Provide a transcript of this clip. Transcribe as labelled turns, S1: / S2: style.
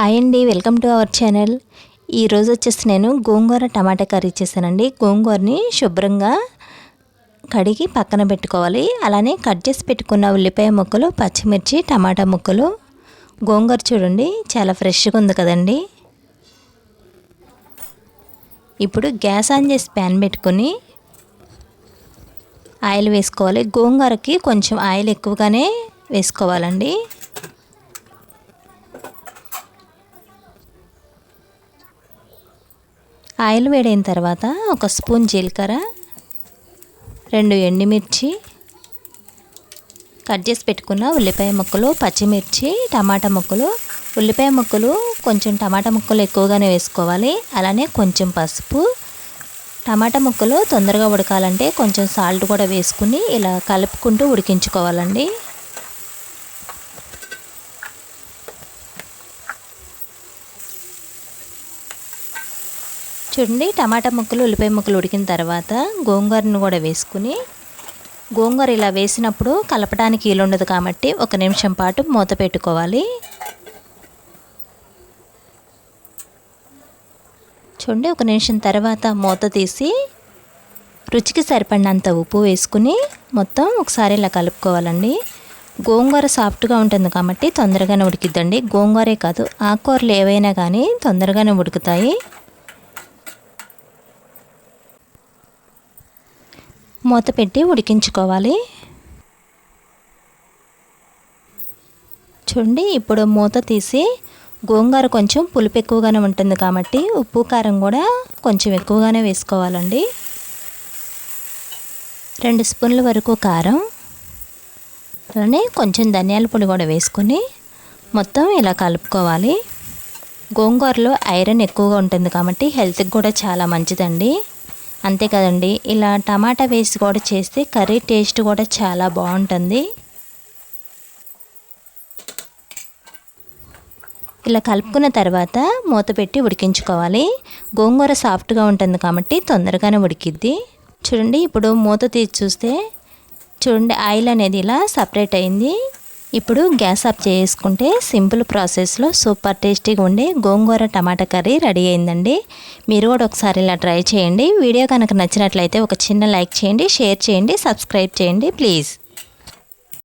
S1: Hi అండి welcome to our channel. ఈరోజు వచ్చేసి నేను గోంగూర టమాటా కర్రీ చేశానండి. గోంగూరని శుభ్రంగా కడిగి పక్కన పెట్టుకోవాలి. అలానే కట్ చేసి పెట్టుకున్న ఉల్లిపాయ ముక్కలు పచ్చిమిర్చి టమాటా ముక్కలు. గోంగూర చూడండి చాలా ఫ్రెష్గా ఉంది కదండి. ఇప్పుడు గ్యాస్ ఆన్ చేసి ప్యాన్ పెట్టుకొని ఆయిల్ వేసుకోవాలి. గోంగూరకి కొంచెం ఆయిల్ ఎక్కువగానే వేసుకోవాలండి. ఆయిల్ వేడైన తర్వాత ఒక స్పూన్ జీలకర్ర రెండు ఎండుమిర్చి కట్ చేసి పెట్టుకున్న ఉల్లిపాయ ముక్కలు పచ్చిమిర్చి టమాటా ముక్కలు. ఉల్లిపాయ ముక్కలు కొంచెం టమాటా ముక్కలు ఎక్కువగానే వేసుకోవాలి. అలానే కొంచెం పసుపు. టమాటా ముక్కలు తొందరగా ఉడకాలంటే కొంచెం సాల్ట్ కూడా వేసుకుని ఇలా కలుపుకుంటూ ఉడికించుకోవాలండి. చూడండి టమాటా ముక్కలు ఉల్లిపాయ ముక్కలు ఉడికిన తర్వాత గోంగూరను కూడా వేసుకుని గోంగూర ఇలా వేసినప్పుడు కలపడానికి వీలు ఉండదు కాబట్టి ఒక నిమిషం పాటు మూత పెట్టుకోవాలి. చూడండి ఒక నిమిషం తర్వాత మూత తీసి రుచికి సరిపడినంత ఉప్పు వేసుకుని మొత్తం ఒకసారి ఇలా కలుపుకోవాలండి. గోంగూర సాఫ్ట్గా ఉంటుంది కాబట్టి తొందరగానే ఉడికిద్దండి. గోంగూరే కాదు ఆకుకూరలు ఏవైనా కానీ తొందరగానే ఉడుకుతాయి. మూత పెట్టి ఉడికించుకోవాలి. చూడండి ఇప్పుడు మూత తీసి గోంగూర కొంచెం పులుపు ఎక్కువగానే ఉంటుంది కాబట్టి ఉప్పు కారం కూడా కొంచెం ఎక్కువగానే వేసుకోవాలండి. రెండు స్పూన్ల వరకు కారం. అలానే కొంచెం ధనియాల పొడి కూడా వేసుకొని మొత్తం ఇలా కలుపుకోవాలి. గోంగూరలో ఐరన్ ఎక్కువగా ఉంటుంది కాబట్టి హెల్త్కి కూడా చాలా మంచిదండి. అంతే కదండి. ఇలా టమాటా వేసి కూడా చేస్తే కర్రీ టేస్ట్ కూడా చాలా బాగుంటుంది. ఇలా కలుపుకున్న తర్వాత మూత పెట్టి ఉడికించుకోవాలి. గోంగూర సాఫ్ట్గా ఉంటుంది కాబట్టి తొందరగానే ఉడికిద్ది. చూడండి ఇప్పుడు మూత తీసి చూస్తే చూడండి ఆయిల్ అనేది ఇలా సపరేట్ అయింది. ఇప్పుడు గ్యాస్ ఆఫ్ చేసుకుంటే సింపుల్ ప్రాసెస్లో సూపర్ టేస్టీగా ఉండే గోంగూర టమాటా కర్రీ రెడీ అయిందండి. మీరు కూడా ఒకసారి ఇలా ట్రై చేయండి. వీడియో కనుక నచ్చినట్లయితే ఒక చిన్న లైక్ చేయండి షేర్ చేయండి సబ్స్క్రైబ్ చేయండి ప్లీజ్.